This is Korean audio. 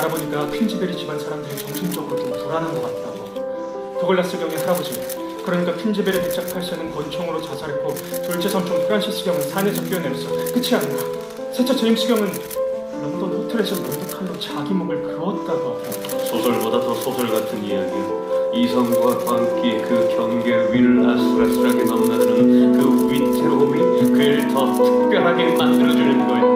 알아보니까 퀸즈베리 집안 사람들이 정신적으로 좀 불안한 것 같다고. 도글라스 경의 할아버지, 그러니까 퀸즈베리 대작 8세는 권총으로 자살했고 둘째 삼촌 프란시스 경은 산에서 뛰어내렸어. 끝이 아니라 셋째 제임스 경은 런던 호텔에서 런드칼로 자기 목을 그었다고 하더라고. 소설보다 더 소설 같은 이야기야. 이성과 광기 그 경계 위를 아슬아슬하게 넘나드는 그 위태로움이 그를 더 특별하게 만들어주는 거야.